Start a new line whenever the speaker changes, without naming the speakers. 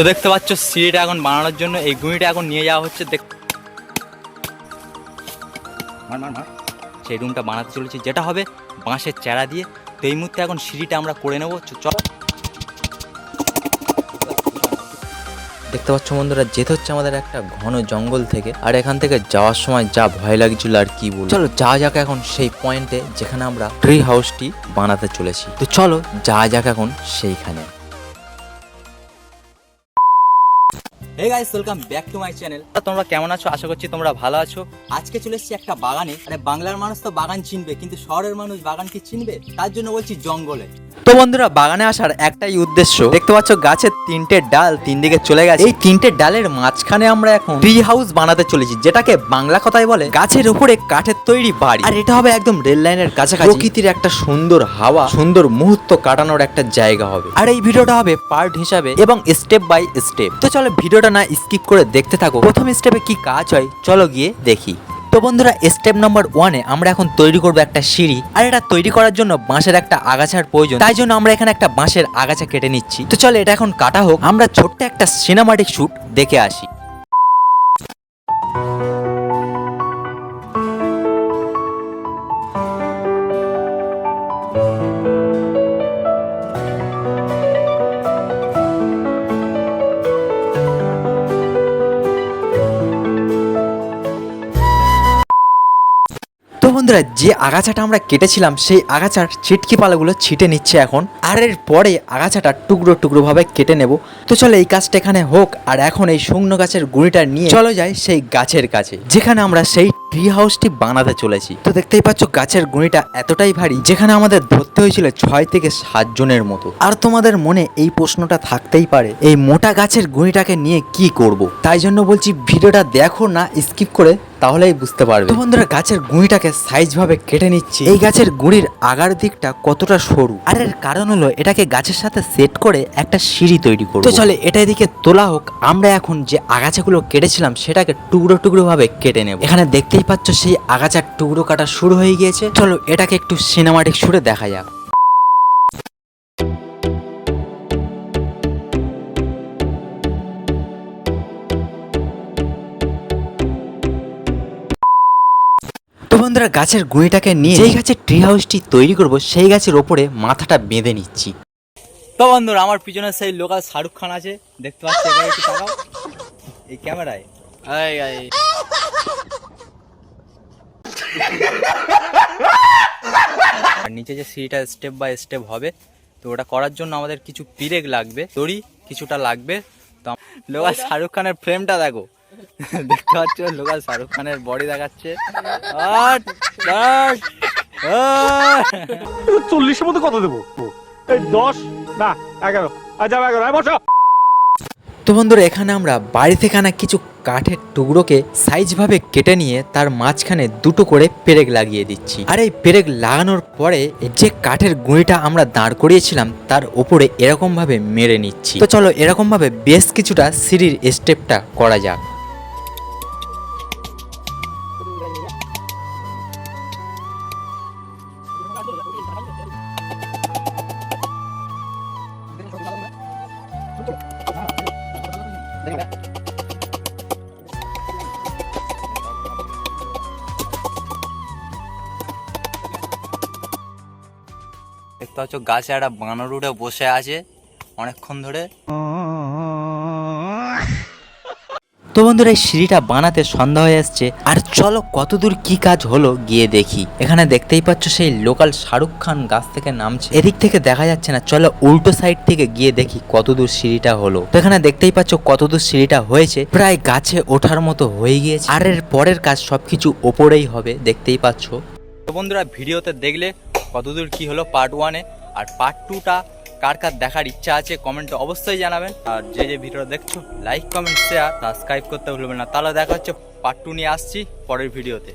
তো দেখতে পাচ্ছ, সিঁড়িটা এখন বানানোর জন্য এই গুঁড়িটা এখন নিয়ে যাওয়া হচ্ছে। দেখ সেই রুমটা বানাতে চলেছি, যেটা হবে বাঁশের চারা দিয়ে। তো এই মুহূর্তে এখন সিঁড়িটা আমরা করে নেব। চলো। দেখতে পাচ্ছ বন্ধুরা যেতে হচ্ছে আমাদের একটা ঘন জঙ্গল থেকে, আর এখান থেকে যাওয়ার সময় যা ভয় লাগছিল আর কি বলব। চলো যা যাক এখন সেই পয়েন্টে যেখানে আমরা ট্রি হাউসটি বানাতে চলেছি। তো চলো যা যাক এখন সেইখানে। Hey guys welcome back to my channel তোমরা কেমন আছো? আশা করছি তোমরা ভালো আছো। আজকে চলে এসেছি একটা বাগানে। আরে, বাংলার মানুষ তো বাগান চিনবে, কিন্তু শহরের মানুষ বাগান কি চিনবে? তার জন্য বলছি জঙ্গলে। তো বন্ধুরা, বাগানে আসার একটাই উদ্দেশ্য, দেখতে পাচ্ছ গাছের তিনটে ডাল তিন দিকে চলে গেছে। এই তিনটে ডালের মাঝখানে আমরা এখন ট্রি হাউস বানাতে চলেছি, যেটাকে বাংলা কথায় বলে গাছের উপরে কাঠের তৈরি বাড়ি। আর এটা হবে একদম রেল লাইনের কাছাকাছি। প্রকৃতির একটা সুন্দর হাওয়া, সুন্দর মুহূর্ত কাটানোর একটা জায়গা হবে। আর এই ভিডিওটা হবে পার্ট হিসাবে এবং স্টেপ বাই স্টেপ তো চলো ভিডিওটা না স্কিপ করে দেখতে থাকো। প্রথম স্টেপে কি কাজ হয়, চলো গিয়ে দেখি। তো বন্ধুরা স্টেপ নাম্বার ওয়ানে আমরা এখন তৈরি করব একটা সিঁড়ি। আর এটা তৈরি করার জন্য বাঁশের একটা আগাছার প্রয়োজন। তাই জন্য আমরা এখানে একটা বাঁশের আগাছা কেটে নিচ্ছি। তো চলো, এটা এখন কাটা হোক। আমরা ছোট্ট একটা সিনেমাটিক শুট দেখে আসি। বন্ধুরা, যে আগাছাটা আমরা কেটেছিলাম, সেই আগাছার ছিটকি পালাগুলো ছিটে নিচ্ছে এখন। আর এর পরে আগাছাটা টুকরো টুকরো ভাবে কেটে নেব। তো চলো এই কাজটা এখানে হোক, আর এখন এই শুকনো গাছের গুঁড়িটা নিয়ে চলো যাই সেই গাছের কাছে, যেখানে আমরা সেই ট্রি হাউসটি বানাতে চলেছি। তো দেখতেই পাচ্ছ গাছের গুঁড়িটা এতটাই ভারী যেখানে আমাদের ধরতে হয়েছিল ছয় থেকে সাত জনের মতো। আর তোমাদের মনে এই প্রশ্নটা থাকতেই পারে এই মোটা গাছের গুঁড়িটাকে নিয়ে কি করব? তাই জন্য বলছি ভিডিওটা দেখো না স্কিপ করে তাহলেই বুঝতে পারবে। বন্ধুরা গাছের গুঁড়িটাকে সাইজ ভাবে কেটে নিচ্ছি। এই গাছের গুঁড়ির আগার দিকটা কতটা সরু? আর এর কারণ হলো এটাকে গাছের সাথে সেট করে একটা সিঁড়ি তৈরি করব। তো চলে এটা এদিকে তোলা হোক আমরা এখন যে আগাছাগুলো কেটেছিলাম সেটাকে টুকরো টুকরো ভাবে কেটে নেব। এখানে দেখতেই পাচ্ছ সেই আগাছার টুকরো কাটা শুরু হয়ে গিয়েছে। চলো এটাকে একটু সিনেমাটিক সুরে দেখা যাক। বন্ধুরা, গাছের গুঁড়িটাকে নিয়ে যেই গাছের ট্রি হাউসটি তৈরি করব, সেই গাছের ওপরে মাথাটা বেঁধে নিচ্ছি। তো বন্ধুরা, আমার পিছনে সেই লোকাল শাহরুখ খান আছে। দেখতে পাচ্ছি এই ক্যামেরায় আর নিচে যে সিঁড়িটা স্টেপ বাই স্টেপ হবে তো ওটা করার জন্য আমাদের কিছু পিরেক লাগবে দড়ি কিছুটা লাগবে। তো লোকাল শাহরুখ খানের ফ্রেমটা দেখো। দেখতে পাচ্ছ লোকাল শাহরুখ খানের বডি দেখাচ্ছে।
চল্লিশের মধ্যে কত দেবো? এই দশ না এগারো। আচ্ছা এগারো। বসো।
তো বন্ধুরা, এখানে আমরা বাড়ি থেকে আনা কিছু কাঠের টুকরোকে সাইজভাবে কেটে নিয়ে তার মাঝখানে দুটো করে পেরেক লাগিয়ে দিচ্ছি। আর এই পেরেক লাগানোর পরে যে কাঠের গুঁড়িটা আমরা দাঁড় করিয়েছিলাম, তার উপরে এরকম ভাবে মেরে নিচ্ছি। তো চলো এরকম ভাবে বেশ কিছুটা সিঁড়ির স্টেপটা করা যাক। দেখতে পাচ্ছ গাছে একটা বানর উঠে বসে আছে অনেকক্ষণ ধরে। তো বন্ধুরা এই সিঁড়িটা বানাতে সন্ধ্যা হয়ে আসছে। আর চলো কতদূর কি কাজ হলো গিয়ে দেখি। এখানে দেখতেই পাচ্ছ সেই লোকাল শাহরুখ খান গাছ থেকে নামছে। এদিক থেকে দেখা যাচ্ছে না, চলো উল্টো সাইড থেকে গিয়ে দেখি কতদূর সিঁড়িটা হলো। তো এখানে দেখতেই পাচ্ছ কতদূর সিঁড়িটা হয়েছে। প্রায় গাছে ওঠার মতো হয়ে গিয়েছে। আর এর পরের কাজ সবকিছু ওপরেই হবে, দেখতেই পাচ্ছ। তো বন্ধুরা, ভিডিওতে দেখলে কতদূর কি হলো পার্ট ওয়ানে আর পার্ট টুটা কার কার দেখার ইচ্ছা আছে কমেন্টে অবশ্যই জানাবেন। আর যে যে ভিডিও দেখছ লাইক কমেন্ট শেয়ার সাবস্ক্রাইব করতে ভুলবেন না। তাহলে দেখা হচ্ছে পার্ট টু নিয়ে আসছি, পরের ভিডিওতে